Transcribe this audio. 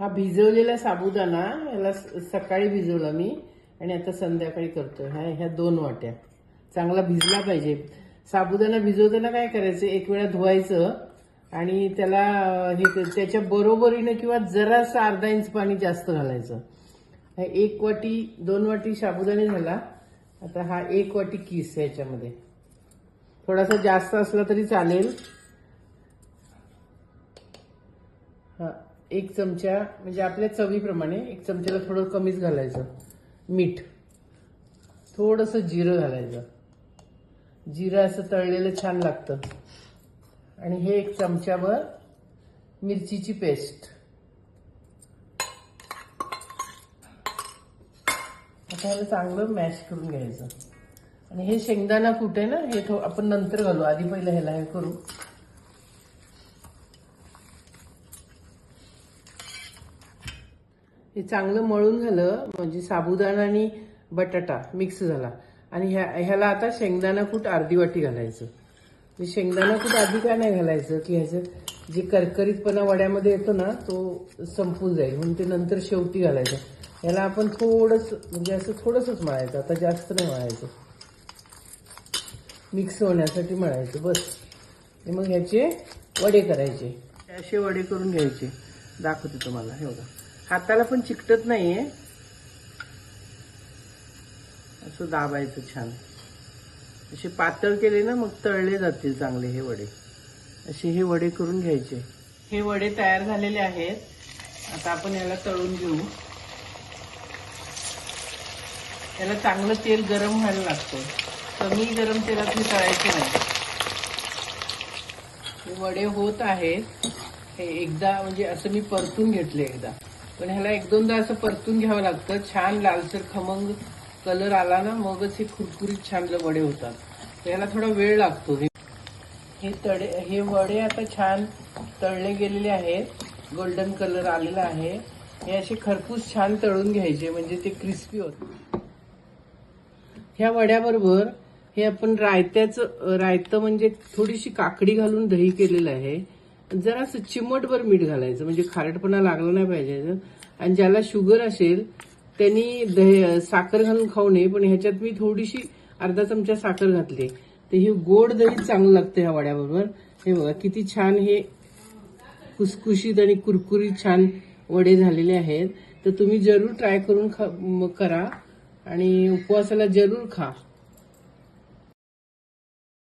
हा भिजवलेला साबुदाणा याला स- सकाळी भिजवला मी आणि आता संध्याकाळी करतोय. ह्या ह्या दोन वाट्या. चांगला भिजला पाहिजे. साबुदाणा भिजवताना काय करायचं? एक वेळा धुवायचं आणि त्याला हे त्याच्या बरोबरीनं किंवा जरासं अर्धा इंच पाणी जास्त घालायचं. एक वाटी दोन वाटी साबुदाणे झाला. आता हा एक वाटी किस याच्यामध्ये. थोडासा जास्त असला तरी चालेल. हा. एक चमचा म्हणजे आपल्या चवीप्रमाणे एक चमच्याला थोडं कमीच घालायचं. मीठ. थोडस जिरं घालायचं. जिरं असं तळलेलं छान लागतं. आणि हे एक चमच्यावर मिरचीची पेस्ट. आता ह्याला चांगलं मॅश करून घ्यायचं. आणि हे शेंगदाणा कुठे ना हे थो- आपण नंतर घालू. आधी पहिलं ह्याला हे करू. हे चांगलं मळून झालं म्हणजे साबुदाणा आणि बटाटा मिक्स झाला. आणि ह्या ह्याला आता शेंगदाणा कूट अर्धी वाटी घालायचं म्हणजे शेंगदाणा कूट आधी काय नाही घालायचं की ह्याचं जे करकरीतपणा वड्यामध्ये येतो ना तो संपून जाईल. म्हणून ते नंतर शेवटी घालायचं. ह्याला आपण थोडंसं म्हणजे असं थोडंसंच मळायचं. आता जास्त नाही मळायचं. मिक्स होण्यासाठी मळायचं. बस. मग ह्याचे वडे करायचे. असे वडे करून घ्यायचे. दाखवते तुम्हाला. हे बघा. हाताला पण चिकटत नाहीये. असं दाबायचं छान. असे पातळ केले ना मग तळले जातील चांगले हे वडे. असे हे वडे करून घ्यायचे. हे वडे तयार झालेले आहेत. आता आपण याला तळून घेऊ. याला चांगलं तेल गरम व्हायला लागतं. कमी गरम तेलात हे तळायचे नाही. हे वडे होत आहेत. हे एकदा म्हणजे असं मी परतून घेतले एकदा. पण ह्याला एक दोनदा असं परतून घ्यावं लागतं. छान लालसर खमंग कलर आला ना मगच हे कुरकुरीत छान वडे होतात. तर याला थोडा वेळ लागतो. हे हे तडे हे वडे आता छान तळले गेलेले आहेत. गोल्डन कलर आलेला आहे. हे असे खरपूस छान तळून घ्यायचे म्हणजे ते क्रिस्पी होत. ह्या वड्याबरोबर हे आपण रायत्याचं रायतं म्हणजे थोडीशी काकडी घालून दही केलेलं आहे. जरासं चिमटभर मीठ घालायचं म्हणजे खारटपणा लागला नाही पाहिजे आणि ज्याला शुगर असेल त्यांनी दही साखर घालून खाऊ नये पण ह्याच्यात मी थोडीशी अर्धा चमचा साखर घातली तर हे गोड दही चांगलं लागतं ह्या वड्याबरोबर. हे बघा किती छान हे कुसकुशीत आणि कुरकुरीत छान वडे झालेले आहेत. तर तुम्ही जरूर ट्राय करून खा करा. आणि उपवासाला जरूर खा.